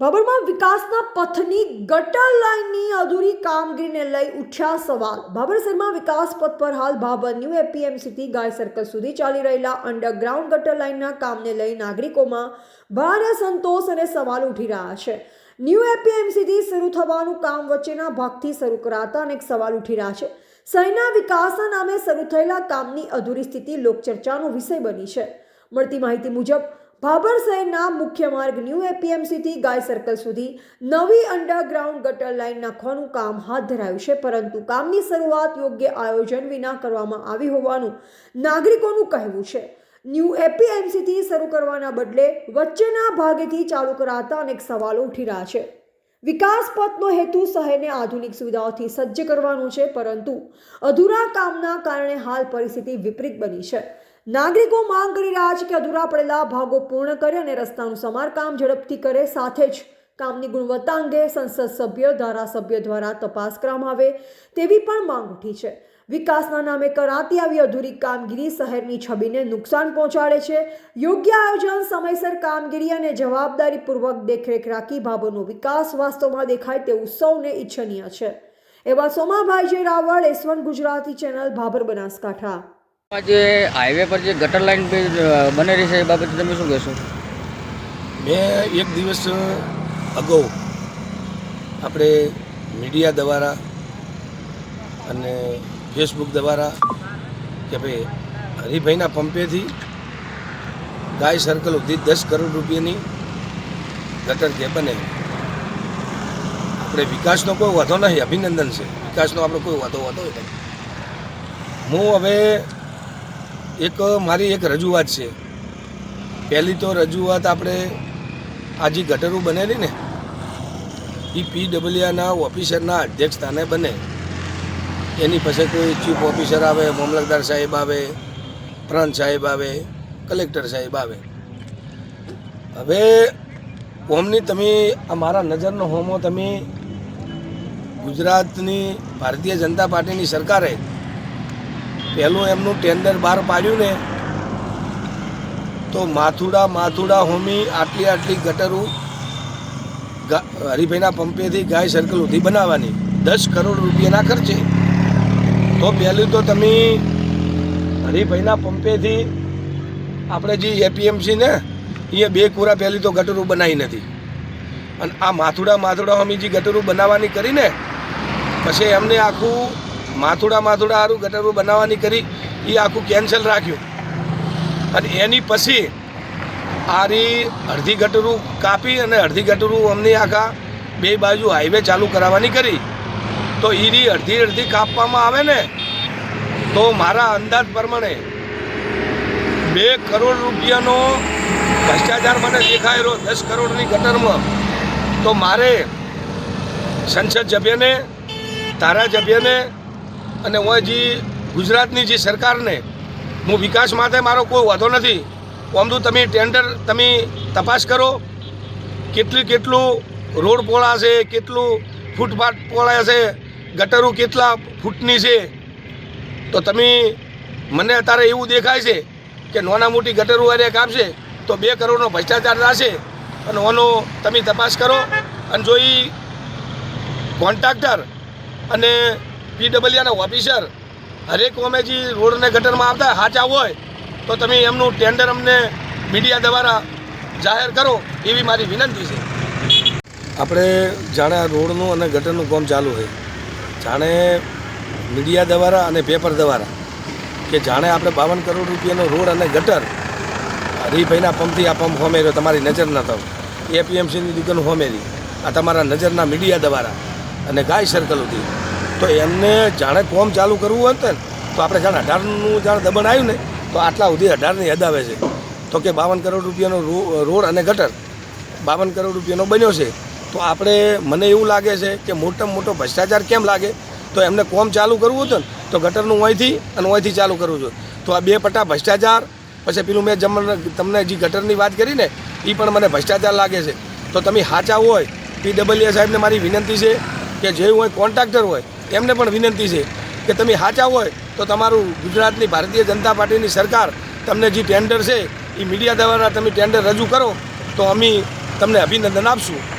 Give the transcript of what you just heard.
ભાભરમાં વિકાસના પથની ગટર લાઇનની અધૂરી કામગીરીને લઈ ઉઠ્યા સવાલ. ભાભર શહેરમાં વિકાસ પથ પર હાલ ભાભર ન્યૂ એપીએમસીથી ગાય સર્કલ સુધી ચાલી રહેલા અંડરગ્રાઉન્ડ ગટર લાઇનના કામને લઈ નાગરિકોમાં ભારે સંતોષ અને સવાલ ઉઠી રહ્યા છે. ન્યૂ એપીએમસીથી શરૂ થવાનું કામ વચ્ચેના ભાગથી શરૂ કરાતા અનેક સવાલ ઉઠી રહ્યા છે. શહેરના વિકાસના નામે શરૂ થયેલા કામની અધૂરી સ્થિતિ લોકચર્ચાનો વિષય બની છે. મળતી માહિતી મુજબ ભાભર શહેરના મુખ્ય માર્ગ ન્યૂ એપીએમસીથી ગાય સર્કલ સુધી નવી અંડરગ્રાઉન્ડ ગટર લાઇન નાખવાનું કામ હાથ ધરાયું છે, પરંતુ કામની શરૂઆત યોગ્ય આયોજન વિના કરવામાં આવી હોવાનું નાગરિકોનું કહેવું છે. ન્યૂ એપીએમસીથી શરૂ કરવાના બદલે વચ્ચેના ભાગેથી ચાલુ કરાતા અનેક સવાલો ઉઠી રહ્યા છે. વિકાસ પથનો હેતુ શહેરને આધુનિક સુવિધાઓથી સજ્જ કરવાનો છે, પરંતુ અધૂરા કામના કારણે હાલ પરિસ્થિતિ વિપરીત બની છે. નાગરિકો માંગ કરી રહ્યા છે કે અધૂરા પડેલા ભાગો પૂર્ણ કરે અને રસ્તાનું સમારકામ ઝડપથી કરે સાથે જ કામની ગુણવત્તા અંગે સંસદ સભ્ય, ધારાસભ્ય દ્વારા તપાસ કરવામાં આવે તેવી પણ માંગ ઉઠી છે. વિકાસના નામે કરાતી આવી અધૂરી કામગીરી શહેરની છબીને નુકસાન પહોંચાડે છે. યોગ્ય આયોજન, સમયસર કામગીરી અને જવાબદારીપૂર્વક દેખરેખ રાખી ભાવોનો વિકાસ વાસ્તવમાં દેખાય તેવું સૌને ઈચ્છનીય છે. એવા Somabhai J Raval S one Gujarati channel, Bhabhar Banaskantha. આ જે હાઈવે પર જે ગટર લાઈન રહી છે એ બાબતે તમે શું કહેશો? મેં એક દિવસ અગાઉ આપણે મીડિયા દ્વારા અને ફેસબુક દ્વારા કે ભાઈ, હરિભાઈના પંપેથી ગાય સર્કલ સુધી દસ કરોડ રૂપિયાની ગટર જે બને, આપણે વિકાસનો કોઈ વાંધો નહીં, અભિનંદન છે. વિકાસનો આપણો કોઈ વાંધો વાંધો નહીં. હું હવે એક, મારી એક રજૂઆત છે. પહેલી તો રજૂઆત આપણે આ જે ગટરો બનેલી ને એ પીડબ્લ્યુના ઓફિસરના અધ્યક્ષ સ્થાને બને. એની પાસે કોઈ ચીફ ઓફિસર આવે, મામલતદાર સાહેબ આવે, પ્રાંત સાહેબ આવે કલેક્ટર સાહેબ આવે. હવે હોમની તમે, આ મારા નજરનો હોમો તમે ગુજરાતની ભારતીય જનતા પાર્ટીની સરકારે પહેલું એમનું ટેન્ડર બહાર પાડ્યું ને, તો માથુડા માથુડા હોમી આટલી આટલી ગટરો હરિભાઈના પંપેથી ગાય સર્કલ સુધી બનાવવાની. દસ કરોડ રૂપિયાના ખર્ચે. તો પહેલું તો તમે હરિભાઈના પંપેથી આપણે જે એપીએમસી ને એ બે કુરા પહેલી તો ગટરો બનાવી નથી. અને આ માથુડા માથુડા હોમી જે ગટરો બનાવવાની કરીને, પછી એમને આખું માથુડા માથુડા સારું ગટરો બનાવવાની કરી એ આખું કેન્સલ રાખ્યું. અને એની પછી આરી અડધી ગટરું કાપી અને અડધી ગટરું અમને આખા બે બાજુ હાઈવે ચાલુ કરાવવાની કરી. તો એની અડધી અડધી કાપવામાં આવે ને, તો મારા અંદાજ પ્રમાણે બે કરોડ રૂપિયાનો ભ્રષ્ટાચાર મને દેખાયેલો દસ કરોડની ગટરમાં. તો મારે સંસદ સભ્યને, ધારાસભ્યને અને હું જે ગુજરાતની જે સરકારને, હું વિકાસ માટે મારો કોઈ વાંધો નથી. આમ તો તમે ટેન્ડર તમે તપાસ કરો, કેટલી કેટલું રોડ પોળા છે, કેટલું ફૂટપાથ પોળા છે, ગટરો કેટલા ફૂટની છે. તો તમે મને અત્યારે એવું દેખાય છે કે નાના મોટી ગટરો અરે કાપશે તો બે કરોડનો ભ્રષ્ટાચાર થશે. અને ઓનો તમે તપાસ કરો, અને જો એ કોન્ટ્રાક્ટર અને પીડબ્લ્યુના ઓફિસર હરેક અમે જે રોડને ગટરમાં આવતા હાચા હોય, તો તમે એમનું ટેન્ડર અમને મીડિયા દ્વારા જાહેર કરો એવી મારી વિનંતી છે. આપણે જાણે આ રોડનું અને ગટરનું કામ ચાલુ હોય. જાણે મીડિયા દ્વારા અને પેપર દ્વારા કે જાણે આપણે બાવન કરોડ રૂપિયાનો રોડ અને ગટર હરીભાઈના પંપથી આ પંપ હોમેર્યો, તમારી નજર ન થયો એપીએમસીની દુકાન હોમેરી. આ તમારા નજરના મીડિયા દ્વારા અને ગાય સર્કલ તો એમને જાણે કોમ ચાલુ કરવું હોય ને તો આપણે જાણે અઢારનું જાણે દબણ આવ્યું ને, તો આટલા સુધી અઢારની હદ આવે છે. તો કે બાવન કરોડ રૂપિયાનો રોડ અને ગટર બાવન કરોડ રૂપિયાનો બન્યો છે. તો આપણે, મને એવું લાગે છે કે મોટામાં મોટો ભ્રષ્ટાચાર કેમ લાગે? તો એમને કોમ ચાલુ કરવું હતું ને, તો ગટરનું અહીંથી અને અહીંથી ચાલુ કરવું જોઈએ તો આ બે પટ્ટા ભ્રષ્ટાચાર, પછી પેલું મેં જમણ, તમને જે ગટરની વાત કરી ને એ પણ મને ભ્રષ્ટાચાર લાગે છે. તો તમે સાચા હોય પીડબ્લ્યુ સાહેબને મારી વિનંતી છે કે જે હોય કોન્ટ્રાક્ટર હોય એમને પણ વિનંતી છે કે તમે સાચા હોય તો તમારું ગુજરાતની ભારતીય જનતા પાર્ટીની સરકાર તમને જે ટેન્ડર છે, એ મીડિયા દ્વારા તમે ટેન્ડર રજૂ કરો, તો અમે તમને અભિનંદન આપશું.